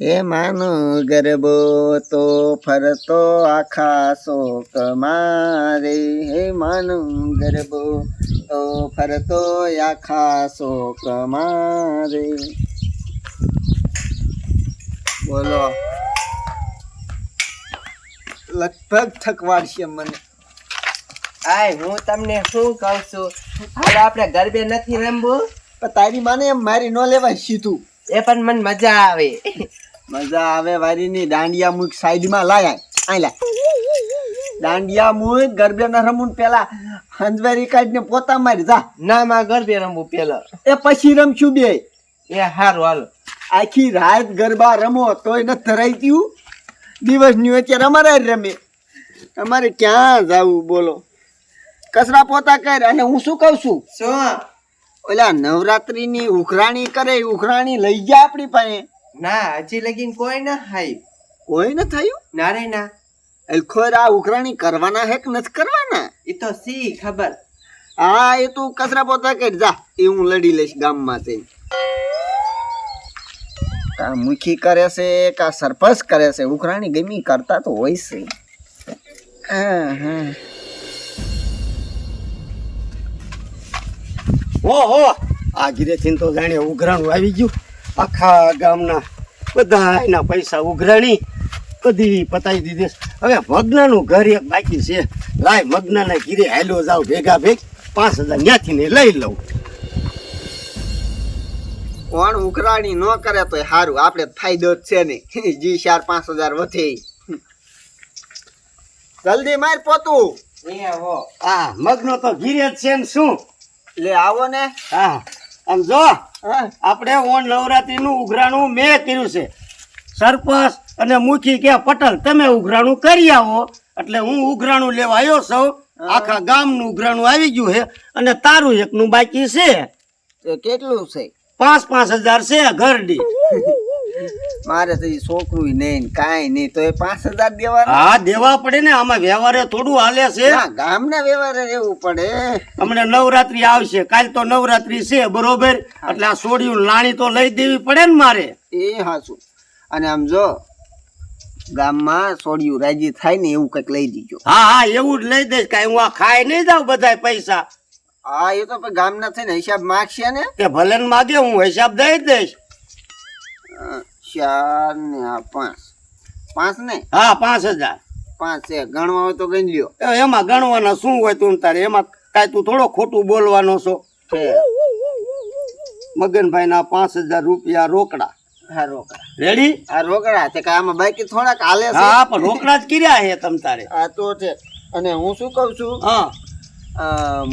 એ માનો ગરબો તો ફરતો આખા શોક મારે. હે માનો ગરબો તો ફરતો આખા શોક મારે. બોલો. લગભગ થકવાડશે મને. આય હું તમને શું કહું છું? હવે આપણે ગરબે નથી રમવું. પણ તારી માને એમ મારી ન લેવાય સીધું. એ પણ મને મજા આવે. મજા આવે વારીની દાંડિયા મુક સાઈડમાં લાયા આઈ લા. દાંડિયા મુક ગરબે ન રમું ને પેલા હંજવારી કાઢીને પોતા મારી જા. ના માં ગરબે રમવું પેલા. એ પછી રમશું બે. એ હારું હાલ. આખી રાત ગરબા રમો તોય ન ધરાઈ ગયું. દિવસની અત્યારે અમારે રમે. અમારે ક્યાં જવું બોલો. કચરા પોતા કર અને હું શું કહું છું? શું? ઓલા નવરાત્રીની ઉખરાણી કરે ઉખરાણી લઈ ગયા આપણી પાસે? ના હજી લગીન કોઈ ના હાઈ. કોઈ ન થયું? ના રે ના. અલખોર આ ઉખરાણી કરવાના હે કે નથી કરવાના? એ તો સી ખબર. હા એ તું કચરા પોતા કરી જા. એ હું લડી લઈશ ગામમાં તે કા મુખી કરે છે કા સરપંચ કરે છે? ઉખરાણી ગમી કરતા તો હોય છે. હા હા. ઓહો આ ગીરેથી તો જાણે ઉઘરાણું આવી ગયું. આખા ગામના બધા એના પૈસા ઉઘરાણી બધી પતાવી દીધી. હવે મગ્નનું ઘર એક બાકી છે. લાય મગ્નના ઘીરે હાલ્યો જાવ ભેગા ભેગ. પાંચ હજાર ત્યાંથી ને લઈ લઉં. કોણ ઉઘરાણી ન કરે તો સારું આપણે ફાયદો જ છે ને. જી ચાર પાંચ હજાર વધે. જલ્દી માર પોતું. એ હો. હા મગનો તો ઘીરે જ છે ને શું? લે આવો ને. હા. આમ જો હા. આપણે ઓણ નવરાત્રીનું ઉઘરાણું મેં કર્યું છે. સરપંચ અને મુખી કે પટેલ તમે ઉઘરાણું કરી આવો. એટલે હું ઉઘરાણું લેવા આવ્યો સૌ આખા ગામનું ઉઘરાણું આવી ગયું છે અને તારું એકનું બાકી છે. કેટલું છે? પાંચ પાંચ હજાર છે ઘરડી મારે તો છોકરું નહીં કાંઈ નહીં તો એ પાંચ હજાર દેવા હા દેવા પડે ને આમાં વ્યવહારે થોડું હાલે છે. ના ગામના વ્યવહારે રહેવું પડે. હમણાં નવરાત્રી આવશે કાલ તો નવરાત્રી છે બરોબર? એટલે આ સોડિયું લાણી તો લઈ દેવી પડે ને મારે. એ હાચું. અને આમ જો ગામમાં સોડિયું રાજી થાય ને એવું કંઈક લઈ દીજો. હા હા એવું જ લઈ દઈશ. કાંઈ હું આ ખાઈ નહીં જાઉં બધાય પૈસા? હા એ તો ગામના થઈને હિસાબ માગશે ને? તે ભલે માગે હું હિસાબ દઈ દઈશ. ચાર ને આ પાંચ. પાંચ ને? હા પાંચ હજાર. પાંચ છે. ગણવા હોય તો ગણી લ્યો. એ એમાં ગણવાના શું હોય તું તારે? એમાં કાંઈ તું થોડો ખોટું બોલવાનો છો? મગનભાઈના મગનભાઈ ના પાંચ હજાર રૂપિયા રોકડા. હા રોકડા. રેડી આ રોકડા તે કાંઈ આમાં બાકી થોડાક હાલે છે. હા પણ રોકડા જ કર્યા હે તમ તારે. આ તો છે. અને હું શું કહું છું? હા.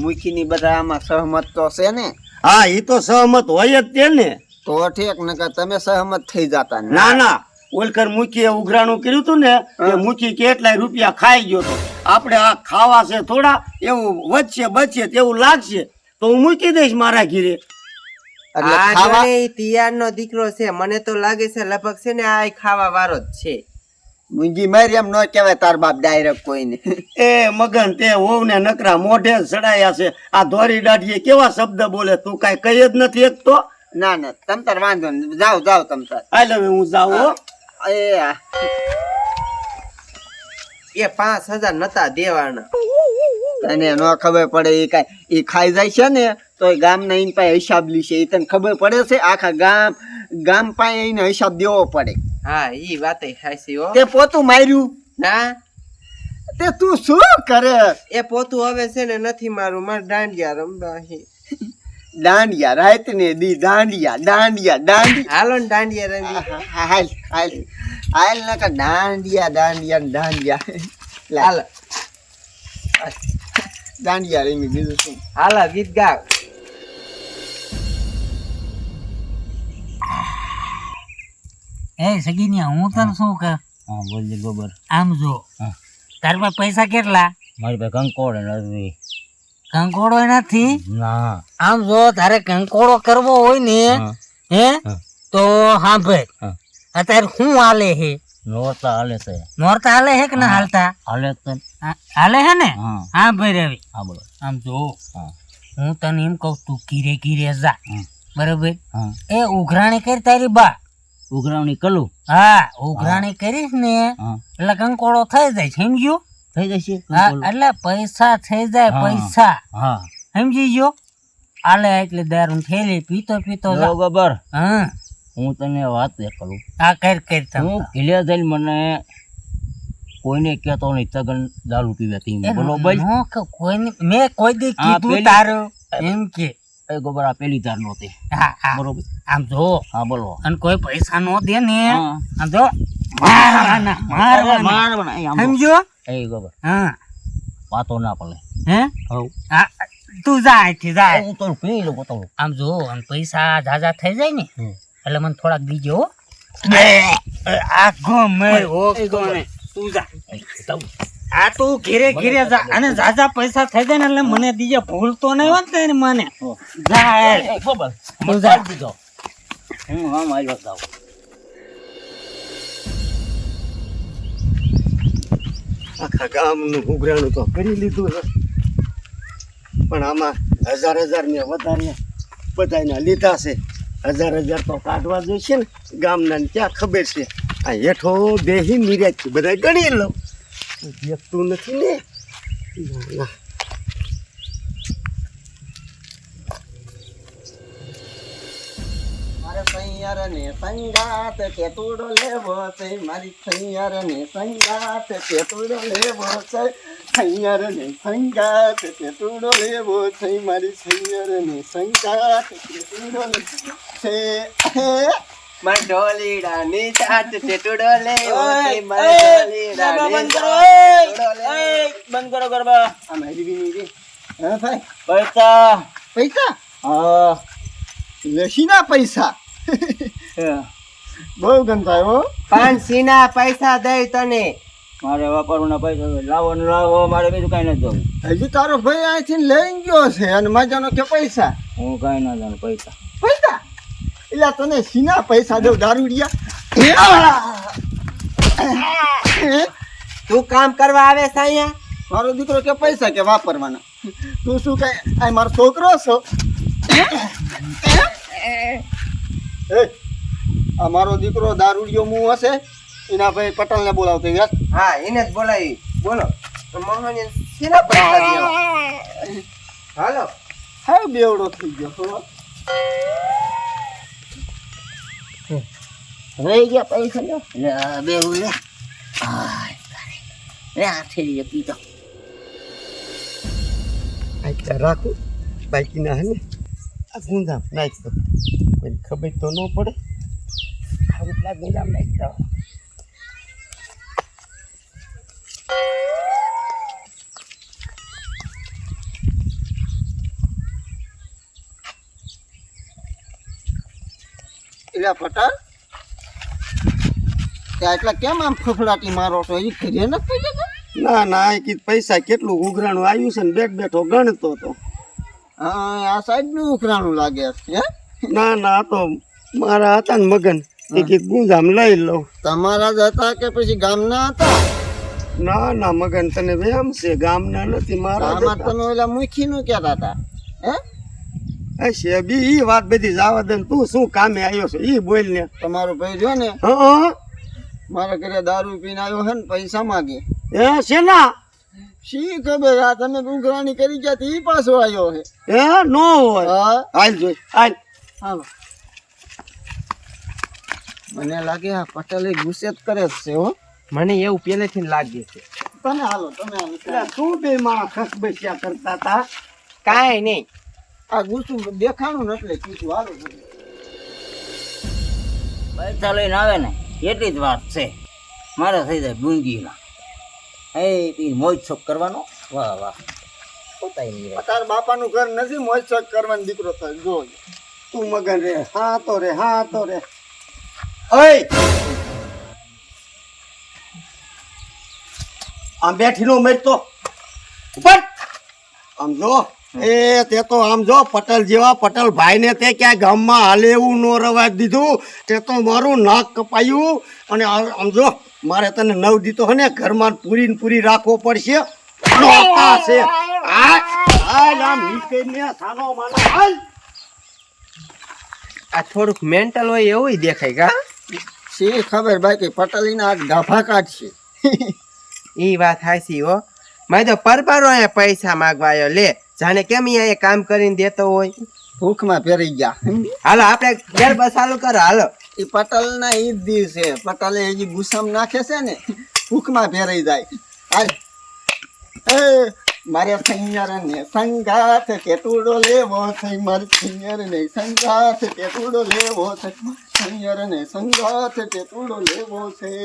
મુખીની બધા આમાં સહમત તો છે ને? હા એ તો સહમત હોય જ તે ને. તો ઠીક નકર તમે સહમત થઈ જતા ને. ના ઓલકર મૂકીએ ઉઘરાણું કર્યું હતું ને એ મૂકી કેટલાય રૂપિયા ખાઈ ગયો તો. આપણે આ ખાવા છે થોડા એવું વધશે બચશે તેવું લાગશે તો હું મૂકી દઈશ મારા ઘીરે. દીકરો છે મને તો લાગે છે લગભગ છે ને આ ખાવા વાળો જ છે. મુંજી મારી એમ ન કહેવાય તાર બાપ ડાયરેક્ટ કોઈને. એ મગન તે વહુ ને નકરા મોઢે ચડાયા છે. આ ધોરી દાઢીએ કેવા શબ્દ બોલે તું કાંઈ કહી જ નથી એક તો ના ના તમ તાર વાંધો નહીં જાઓ જાઓ તમ તાર. હાલ હવે હું જાઉં હો. એ એ પાંચ હજાર નતા દેવાના. તને ન ખબર પડે એ કાંઈ એ ખાઈ જાય છે ને તો એ ગામના એની પાસે હિસાબ લીશે. એ તને ખબર પડે છે આખા ગામ ગામ પાસે એને હિસાબ દેવો પડે. હા એ વાત હાસી હો. તે પોતું માર્યું? ના. તે તું શું કરે? એ પોતું હવે છે ને નથી મારું મારે દાંડિયા રમવા. દાંડિયા રાત ને દી દાંડિયા દાંડિયા દાંડિયા હાલો ને દાંડિયા રમી. હાલ હાલ. હાલ નકર દાંડિયા દાંડિયા દાંડિયા. હાલ હાલો. દાંડિયા રમી બીજું શું? હાલ ગીત ગાવ. એ સગીનિયા હું તને શું કહું? હા બોલજે ગોબર. આમ જો હા. તારા પાસે પૈસા કેટલા? મારી પાસે કંકોડ નથી કંકોડો નથી આમ જો તારે કંકોડો કરવો હોય ને હે. તો હા. ભાઈ અત્યારે શું હાલે હે નોરતા હાલે છે. નોરતા હાલે હે કે ના હાલતા? હાલે હાલે હે ને? હા. ભાઈ રવિ. હા બોલો. આમ જો હું. તને એમ કહું તું કીરે કીરે જા. બરોબર? એ ઉઘરાણી કરી તારી બા. ઉઘરાણી કલું? હા ઉઘરાણી કરીશ ને એટલે કંકોડો થઈ જાય સમજ્યું? થઈ જશે? એટલે પૈસા થઈ જાય પૈસા. હા. સમજી ગયો? આલે એટલે દારૂ થેલી પીતો પીતો ગબર હા. હું તને વાત એ કરું. આ કર કર હું કિલ્લે જઈને મને કોઈને કહેતો નહીં તગન દારૂ પીવે બરોબર કોઈને મેં કોઈ દી કીધું તારું. એમ કે. એ ગોબર આ પેલી ધાર નહોતી બરોબર. આમ જો. હા બોલો. અને કોઈ પૈસા નો દે ને. આમ જો. મારવાના મારવાના. સમજો? એ ગબર હા. વાતો ના પડે. હે? હવ. હા તું જા અહીંથી જા. હું તો પી લઉં બતાવું. આમ જો અને પૈસા ઝાઝા થઈ જાય ને. એટલે મને થોડાક દીજો હો. આ ગો મેં ઓ કોને? તું જા. આ તું ઘીરે ઘેરે જા. અને ઝાઝા પૈસા થઈ જાય ને એટલે મને દીજે ભૂલ તો નહીં હોત ને મને. જા. એ તું જા. દીધો હું હા મારી વાત આખા ગામનું ઉઘરાણું તો કરી લીધું છે. પણ આમાં હજાર હજાર ને વધારે બધાના લીધા છે. હજાર હજાર તો કાઢવા જોઈશે ને ગામના ક્યાં ખબર છે? આ હેઠો દેહી નિર્યાતથી બધા ગણી લઉં દેખતું નથી ને. સૈયાર ને સંગાત કેતુડો લેવો છે? મારી સૈયાર ને સંગાત કેતુડો લેવો છે? સૈયાર ને સંગાત કેતુડો લેવો છે? મારી સૈયાર ને સંગાત કેતુડો લેવો છે? માર ઢોલીડા ની ચાટ ટેટુડો લેવો છે? માર ઢોલીડા ની ચાટ બંધ કરો ગરબા. આ મારી બીની રે. હા ભાઈ. પૈસા. પૈસા? હા. લેશીના પૈસા. બહુ ગંધાય હો. પાન સીના પૈસા દઈ તને. મારે વાપરવાના પૈસા લાવો ને લાવો મારે બીજું કઈ નથી જોવું. હજી તારો ભાઈ અહીંથી લઈ ગયો છે અને મજાનો કે પૈસા? હું કઈ ના જાણું પૈસા. પૈસા? એટલે તને સીના પૈસા દઉં દારૂડિયા તું કામ કરવા આવે છે અહીંયા? મારો દીકરો કે પૈસા કે વાપરવાના. તું શું કઈ આ મારો છોકરો છો? એ, આ મારો દીકરો દારૂડિયો મું હશે એના ભાઈ પટેલને બોલાવતો યાર. હા એને જ બોલાવી. બોલો. તો પૈસા દેવા હાલો. હા બેવડો થઈ ગયો રહી ગયા પૈસા લ્યો. લે બેહું લે. લે થેલી એક પીતો રાખું. બાકીના હે ને? આ ગુંદામ નાખ દો. કોઈ ખબર તો ન પડે. આ એટલા ગુંદામ નાખ દો. એટલે પટેલ ત્યાં એટલા કેમ આમ ફફડાટી મારો તો એ ઘરે નથી? ના ના એ પૈસા કેટલું ઉઘરાણું આવ્યું છે ને બેઠ બેઠો ગણતો તો. હા આ સાઈડનું ઉખરાણું લાગે છે હે? ના ના તો મારા હતા ને મગન. એ કીધું ગુંજામ લઈ લઉં. તમારા જ હતા કે પછી ગામના હતા? ના ના મગન તને વેમ છે ગામના નથી મારા આમાં. તમે ઓલા મુખી નું કહેતા હતા હે? હશે બી એ વાત બધી જવા દે તું શું કામે આવ્યો છે? એ બોલ ને. તમારો ભાઈ જો ને હા મારા ઘરે દારૂ પીને આવ્યો છે ને પૈસા માગે. હે શેના શી ખબર આ તમે ઉઘરાણી કરી ગયા તી પાછો આવ્યો હે એ નો હોય. હા. હાલ જોઈ હાલ. હાલો. મને લાગે આ પટેલે ગુસ્સે જ કરે જ છે હો. મને એવું પહેલેથી લાગે છે. તમે હાલો તમે હાલો. તું બે માં ખસબસ્યા કરતા તા? કાંઈ નહીં. આ ગુસ્સું દેખાણું ને એટલે કીધું હાલો. પૈસા લઈને આવે ને એટલી જ વાત છે. મારે થઈ જાય બુંગીના એ પી મોજ શોખ કરવાનો? વાહ વાહ. પોતાય નહીં રહે. તાર બાપાનું ઘર નથી, મોજ શોખ કરવાનો દીકરો થાય જો. તું મગન રે, હા તો રે, હા તો રે. હઈ આમ બેઠીનો નો મરતો ઉપર. આમ જો. એ, તે તો આમ જો, પટેલ જેવા પટેલ ભાઈ ને તે ક્યાંય ગામમાં હાલે એવું નો રવા દીધું. તે તો મારું નાક કપાયું. અને આમ જો. મારે તને નવ દીધો હે ને ઘરમાં પૂરી ને પૂરી રાખવો પડશે. છે. આ થોડુંક મેન્ટલ હોય એવું દેખાય કા? શી ખબર બાકી પટેલીના આજ ગાભા કાઢશે. એ વાત હાસી હો. મેં તો પરબારો અહીંયા પૈસા માગવા આવ્યો લે જાણે કેમ અહીંયા કામ કરીને દેતો હોય? ભૂખમાં પહેરી ગયા. હાલો આપણે ઘેર ચાલુ કરો. હાલો. એ પટલના ઈ જ દિવસે પટલે હજી ગુસ્સામ નાખે છે ને, ભૂખમાં ફેરાઈ જાય. હાલ. એ, મારે સૈયર ને સંગાથ કેતુડો લેવો છે, મારે સૈયર ને સંગાથ કેતુડો લેવો છે સૈયર ને સંગાથ કેતુડો લેવો છે.